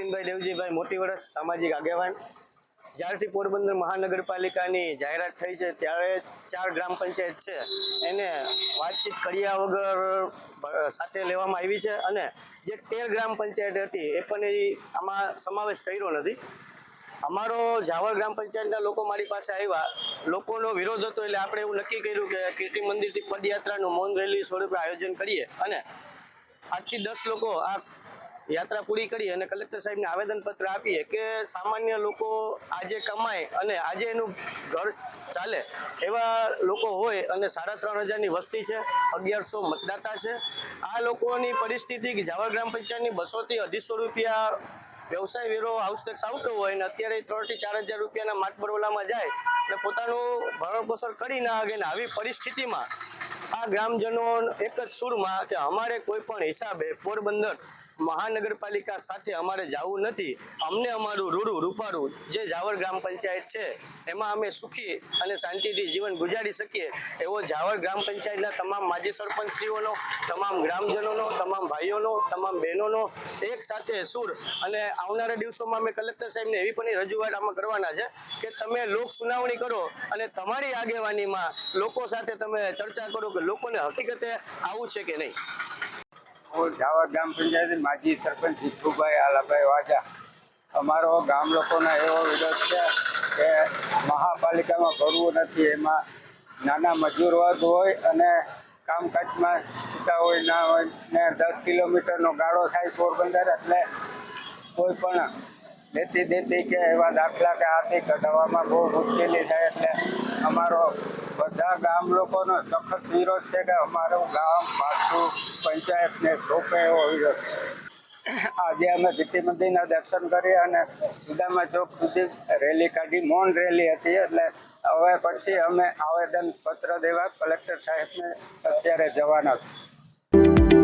ગોવિંદભાઈ દેવજીભાઈ મોટી વર્ષ સામાજિક આગેવાન. જ્યારથી પોરબંદર મહાનગરપાલિકાની જાહેરાત થઈ છે, ત્યારે ચાર ગ્રામ પંચાયત છે. એને વાતચીત કર્યા વગર સાથે લેવામાં આવી છે અને જે તેર ગ્રામ પંચાયત હતી, એ પણ એ આમાં સમાવેશ કર્યો નથી. અમારો જાવર ગ્રામ પંચાયતના લોકો મારી પાસે આવ્યા. લોકોનો વિરોધ હતો એટલે આપણે એવું નક્કી કર્યું કે કીર્તિ મંદિરથી પદયાત્રાનું મૌન રેલી સ્વરૂપે આયોજન કરીએ અને આજથી દસ લોકો આ યાત્રા પૂરી કરી અને કલેક્ટર સાહેબને આવેદનપત્ર આપીએ કે સામાન્ય લોકો આજે કમાય અને આજે એનું ઘર ચાલે એવા લોકો હોય અને સાડા ત્રણ હજારની વસ્તી છે, અગિયારસો મતદાતા છે. આ લોકોની પરિસ્થિતિ કે જાવર ગ્રામ પંચાયતની બસોથી અઢીસો રૂપિયા વ્યવસાય વેરો હાઉસ ટેક્સ આવતો હોય અને અત્યારે ત્રણથી ચાર હજાર રૂપિયાના માટબરોલામાં જાય અને પોતાનું ભરણ પોષણ કરી ના આગે ને આવી પરિસ્થિતિમાં આ ગ્રામજનો એક જ સુરમાં કે અમારે કોઈ પણ હિસાબે પોરબંદર મહાનગરપાલિકા સાથે અમારે જવું નથી. અમને અમારું રૂડું રૂપારું જે જાવર ગ્રામ પંચાયત છે, એમાં અમે સુખી અને શાંતિથી જીવન ગુજારી શકીએ એવો જાવર ગ્રામ પંચાયતના તમામ માજી સરપંચશ્રીઓનો, તમામ ગ્રામજનોનો, તમામ ભાઈઓનો, તમામ બહેનોનો એક સાથે સુર અને આવનારા દિવસોમાં અમે કલેક્ટર સાહેબને એવી પણ રજૂઆત આમાં કરવાના છે કે તમે લોક સુનાવણી કરો અને તમારી આગેવાનીમાં લોકો સાથે તમે ચર્ચા કરો કે લોકોને હકીકતે આવું છે કે નહીં. હું જાવર ગ્રામ પંચાયત માજી સરપંચ ભીખુભાઈ આલાભાઈ વાજા અમારો ગામ લોકોનો એવો વિરોધ છે કે મહાપાલિકામાં ભરવું નથી, એમાં નાના મજૂર વર્ગ હોય અને કામકાજમાં છૂટા હોય, ના હોય, ને દસ કિલોમીટરનો ગાળો થાય પોરબંદર, એટલે કોઈ પણ લેતી દેતી કે એવા દાખલા કે આથી કઢાવવામાં બહુ મુશ્કેલી થાય, એટલે અમારો બધા ગામ લોકોનો સખત વિરોધ છે કે અમારું ગામ પાછું પંચાયતને સોંપે એવો વિરોધ છે. આજે અમે ગીતી મંદિરના દર્શન કરી અને સુદામા ચોક સુધી રેલી કાઢી, મૌન રેલી હતી. એટલે હવે પછી અમે આવેદન પત્ર દેવા કલેક્ટર સાહેબને અત્યારે જવાના છે